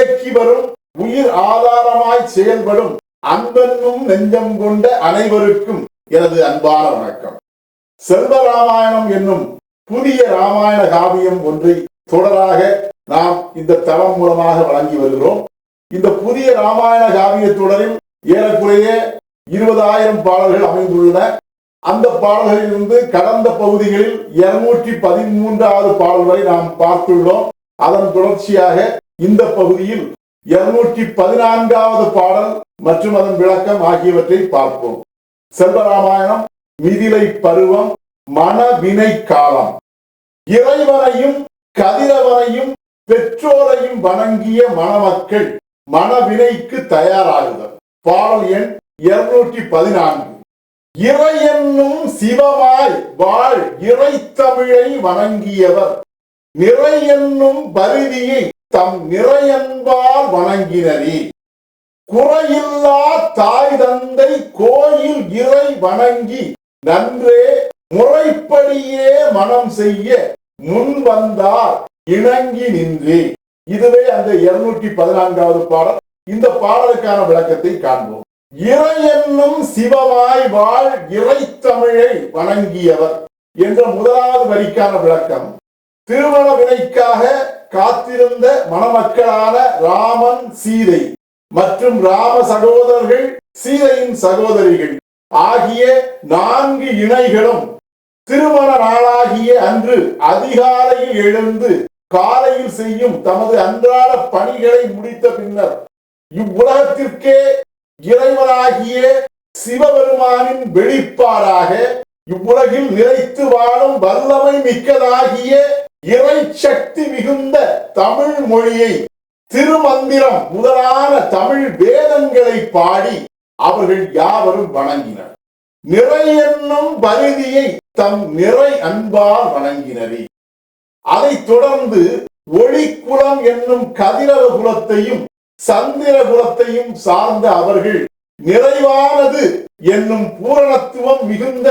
இயக்கி வரும் உயிர் ஆதாரமாய் செயல்படும் அன்பென்னும் நெஞ்சம் கொண்ட அனைவருக்கும் எனது அன்பான வணக்கம். செல்வ ராமாயணம் என்னும் புதிய ராமாயண காவியம் ஒன்றை தொடராக நாம் இந்த தளம் மூலமாக வழங்கி வருகிறோம். இந்த புதிய ராமாயண காவிய தொடரில் ஏறக்குறைய இருபதாயிரம் பாடல்கள் அமைந்துள்ளன. அந்த பாடல்களிலிருந்து கடந்த பகுதிகளில் இருநூற்றி பதிமூன்றாவது பாடல் வரை நாம் பார்த்துள்ளோம். அதன் தொடர்ச்சியாக இந்த பகுதியில் இருநூற்றி பதினான்காவது பாடல் மற்றும் அதன் விளக்கம் ஆகியவற்றை பார்ப்போம். செல்வராமாயணம் மிதிலை பருவம் மனவினை காலம். இறைவனையும் கதிரவனையும் பெற்றோரையும் வணங்கிய மணமக்கள் மனவினைக்கு தயாராகுதல் பாடல் எண் இருநூற்றி பதினான்கு. இறை என்னும் சிவமாய் வாழ் இறை தமிழை வணங்கியவர். நிறை என்னும் பருதியை தம் நிறையன்பால் வணங்கினரே குறையில்லா தாய் தந்தை கோயில் இறை வணங்கி நன்றே முறைப்படியே மனம் செய்ய முன் வந்தார் இணங்கி நின்றே. இதுவே அந்த இருநூற்றி பதினான்காவது பாடல் இந்த பாடலுக்கான விளக்கத்தை காண்போம். இறை என்னும் சிவமாய் வாழ் இறை தமிழை வணங்கியவர் என்ற முதலாவது வரிக்கான விளக்கம் திருமண வினைக்காக காத்திருந்த மணமக்களான ராமன் சீதை மற்றும் ராம சகோதரர்கள் சீதையின் சகோதரிகள் ஆகிய நான்கு இணைகளும் திருமண நாளாகிய அன்று அதிகாலையில் எழுந்து காலையில் செய்யும் தமது அன்றாட பணிகளை முடித்த பின்னர் இவ்வுலகத்திற்கே இறைவனாகிய சிவபெருமானின் வெளிப்பாடாக இவ்வுலகில் நிலைத்து வாழும் வல்லமை மிக்கதாகிய இறை சக்தி மிகுந்த தமிழ் மொழியை திருமந்திரம் முதலான தமிழ் வேதங்களை பாடி அவர்கள் யாவரும் வணங்கினர். நிறை என்னும் பருதியை தம் நிறை அன்பால் வணங்கினரே. அதைத் தொடர்ந்து ஒளிக்குலம் என்னும் கதிரவ குலத்தையும் சந்திர குலத்தையும் சார்ந்த அவர்கள் நிறைவானது என்னும் பூரணத்துவம் மிகுந்த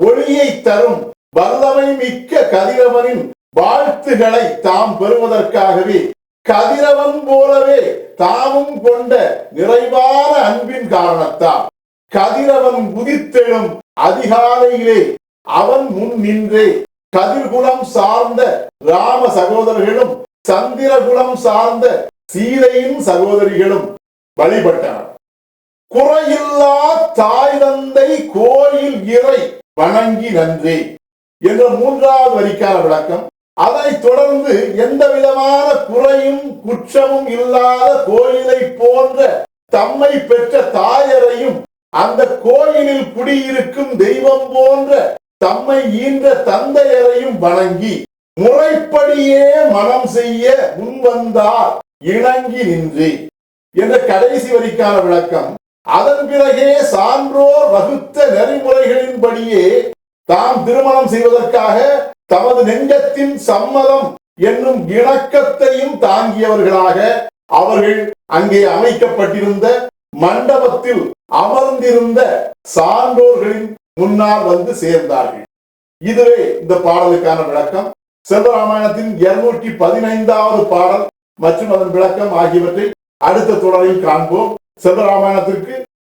ஒளியை தரும் வல்லமை மிக்க கதிரவனின் வாழ்த்துகளை தாம் பெறுவதற்காகவே கதிரவன் போலவே தாமும் கொண்ட நிறைவான அன்பின் காரணத்தால் கதிரவன் உதித்தெழும் அதிகாலையிலே அவன் முன் நின்றே கதிர்குலம் சார்ந்த ராம சகோதரர்களும் சந்திரகுலம் சார்ந்த சீதையின் சகோதரிகளும் வழிபட்டனர். குறையில்லா தாய் தந்தை கோயில் இறை வணங்கி நன்றே என்ற மூன்றாவது வரிக்கான விளக்கம் அதைத் தொடர்ந்து எந்த விதமான குறையும் குற்றமும் இல்லாத கோயிலை போன்ற தம்மை பெற்ற தாயரையும் அந்த கோயிலில் குடியிருக்கும் தெய்வம் போன்ற தம்மை ஈன்ற தந்தையரையும் வணங்கி முறைப்படியே மனம் செய்ய முன்வந்தார் இணங்கி நின்று. என்ற கடைசி வரிக்கான விளக்கம். அதன் பிறகே சான்றோர் வகுத்த நெறிமுறைகளின்படியே தாம் திருமணம் செய்வதற்காக தமது நெஞ்சத்தின் சம்மதம் என்னும் இணக்கத்தையும் தாங்கியவர்களாக அவர்கள் அங்கே அமைக்கப்பட்டிருந்த மண்டபத்தில் அமர்ந்திருந்த சான்றோர்களின் முன்னால் வந்து சேர்ந்தார்கள். இதுவே இந்த பாடலுக்கான விளக்கம். செல்வராமாயணத்தின் இருநூற்றி பதினைந்தாவது பாடல் மற்றும் அதன் விளக்கம் ஆகியவற்றை அடுத்த தொடரில் காண்போம். செல்வராமாயணத்திற்கு